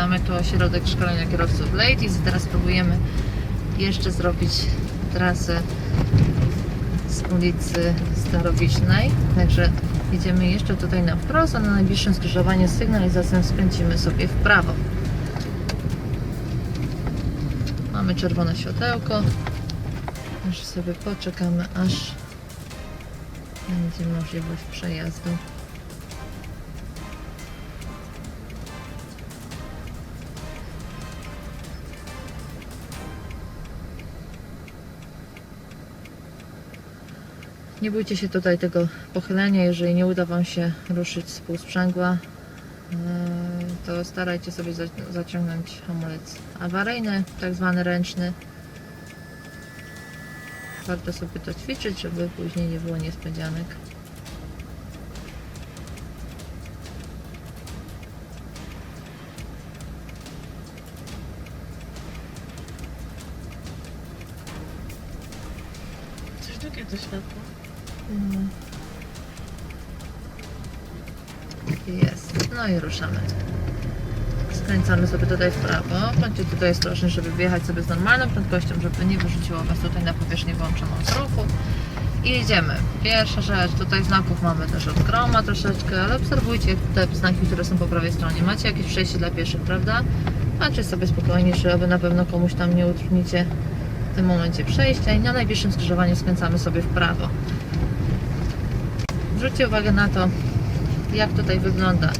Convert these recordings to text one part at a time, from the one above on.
Mamy tu ośrodek szkolenia kierowców Ladies i teraz próbujemy jeszcze zrobić trasę z ulicy Starowiśnej. Także idziemy jeszcze tutaj na wprost, a na najbliższym skrzyżowaniu sygnalizacją skręcimy sobie w prawo. Mamy czerwone światełko. Już sobie poczekamy, aż będzie możliwość przejazdu. Nie bójcie się tutaj tego pochylenia, jeżeli nie uda Wam się ruszyć z półsprzęgła, yy, to starajcie sobie za- zaciągnąć hamulec awaryjny, tak zwany ręczny. Warto sobie to ćwiczyć, żeby później nie było niespodzianek. Coś drugie to światło. Mm. Jest. No i ruszamy. Skręcamy sobie tutaj w prawo. Bądźcie tutaj ostrożni, żeby wjechać sobie z normalną prędkością, żeby nie wyrzuciło Was tutaj na powierzchnię włączoną ruchu. I jedziemy. Pierwsza rzecz, tutaj znaków mamy też od groma troszeczkę, ale obserwujcie te znaki, które są po prawej stronie. Macie jakieś przejście dla pieszych, prawda? Macie sobie spokojnie, aby na pewno komuś tam nie utrudnicie w tym momencie przejścia i na najbliższym skrzyżowaniu skręcamy sobie w prawo. Zwróćcie uwagę na to, jak tutaj wygląda.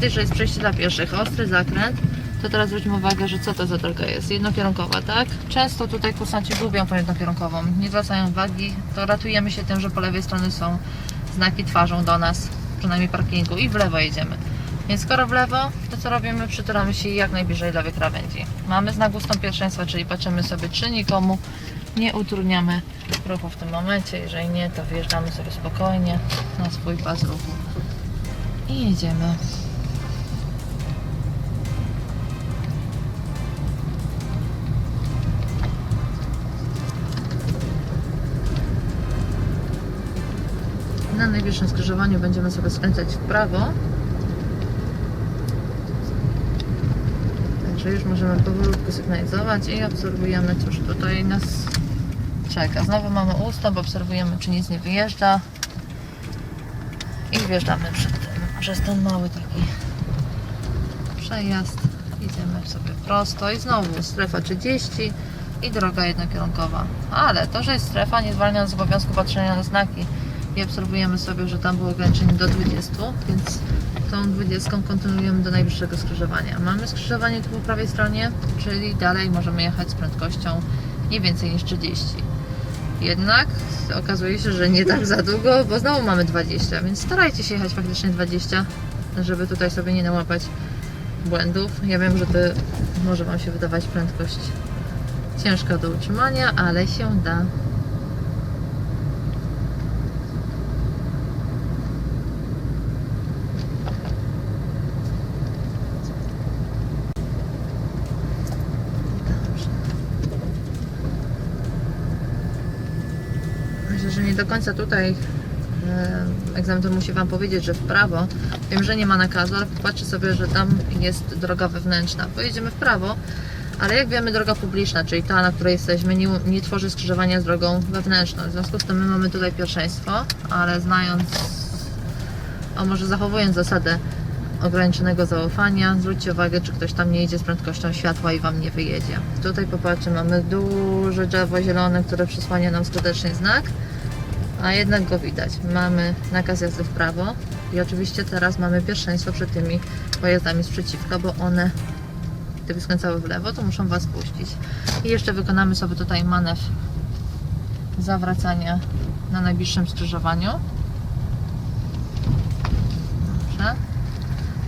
Dość, że jest przejście dla pieszych, ostry zakręt, to teraz zwróćmy uwagę, że co to za droga jest? Jednokierunkowa, tak? Często tutaj kursanci gubią tą jednokierunkową, nie zwracają uwagi, to ratujemy się tym, że po lewej stronie są znaki twarzą do nas, przynajmniej parkingu i w lewo jedziemy. Więc skoro w lewo, to co robimy? Przytulamy się jak najbliżej lewej krawędzi. Mamy znak ustąp pierwszeństwa, czyli patrzymy sobie, czy nikomu nie utrudniamy ruchu w tym momencie. Jeżeli nie, to wjeżdżamy sobie spokojnie na swój pas ruchu i jedziemy. Na najbliższym skrzyżowaniu będziemy sobie skręcać w prawo. Także już możemy powolutku sygnalizować i obserwujemy, cóż tutaj nas czeka. Znowu mamy ustęp, obserwujemy, czy nic nie wyjeżdża. I wjeżdżamy przed tym, przez ten mały taki przejazd. Idziemy sobie prosto i znowu strefa 30 i droga jednokierunkowa. Ale to, że jest strefa nie zwalnia nas z obowiązku patrzenia na znaki i obserwujemy sobie, że tam było ograniczenie do 20, więc tą 20 kontynuujemy do najbliższego skrzyżowania. Mamy skrzyżowanie tu po prawej stronie, czyli dalej możemy jechać z prędkością nie więcej niż 30. Jednak okazuje się, że nie tak za długo, bo znowu mamy 20, więc starajcie się jechać faktycznie 20, żeby tutaj sobie nie nałapać błędów. Ja wiem, że to może Wam się wydawać prędkość ciężka do utrzymania, ale się da. Dobrze. Myślę, że nie do końca tutaj e, egzaminator musi Wam powiedzieć, że w prawo. Wiem, że nie ma nakazu, ale popatrzcie sobie, że tam jest droga wewnętrzna. Pojedziemy w prawo, ale jak wiemy, droga publiczna, czyli ta, na której jesteśmy, nie, nie tworzy skrzyżowania z drogą wewnętrzną. W związku z tym my mamy tutaj pierwszeństwo, ale znając, a może zachowując zasadę ograniczonego zaufania, zwróćcie uwagę, czy ktoś tam nie idzie z prędkością światła i Wam nie wyjedzie. Tutaj popatrzcie, mamy duże drzewo zielone, które przysłania nam skutecznie znak a jednak go widać. Mamy nakaz jazdy w prawo i oczywiście teraz mamy pierwszeństwo przed tymi pojazdami sprzeciwka, bo one gdyby skręcały w lewo, to muszą Was puścić. I jeszcze wykonamy sobie tutaj manewr zawracania na najbliższym skrzyżowaniu. Dobrze.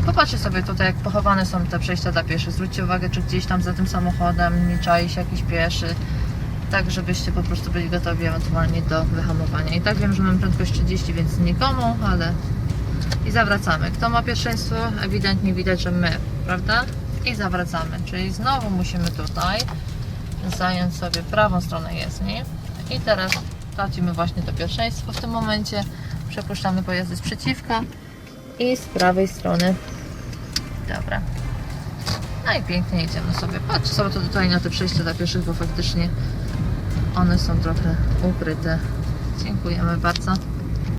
Popatrzcie sobie tutaj, jak pochowane są te przejścia dla pieszych. Zwróćcie uwagę, czy gdzieś tam za tym samochodem nie czai się jakiś pieszy tak żebyście po prostu byli gotowi ewentualnie do wyhamowania. I tak wiem, że mam prędkość 30, więc nikomu, ale i zawracamy. Kto ma pierwszeństwo? Ewidentnie widać, że my, prawda? I zawracamy, czyli znowu musimy tutaj zająć sobie prawą stronę jezdni i teraz tracimy właśnie to pierwszeństwo w tym momencie. Przepuszczamy pojazdy sprzeciwka i z prawej strony. Dobra. No i pięknie idziemy sobie. Patrzcie sobie tutaj na te przejście dla pieszych, bo faktycznie one są trochę ukryte. Dziękujemy bardzo.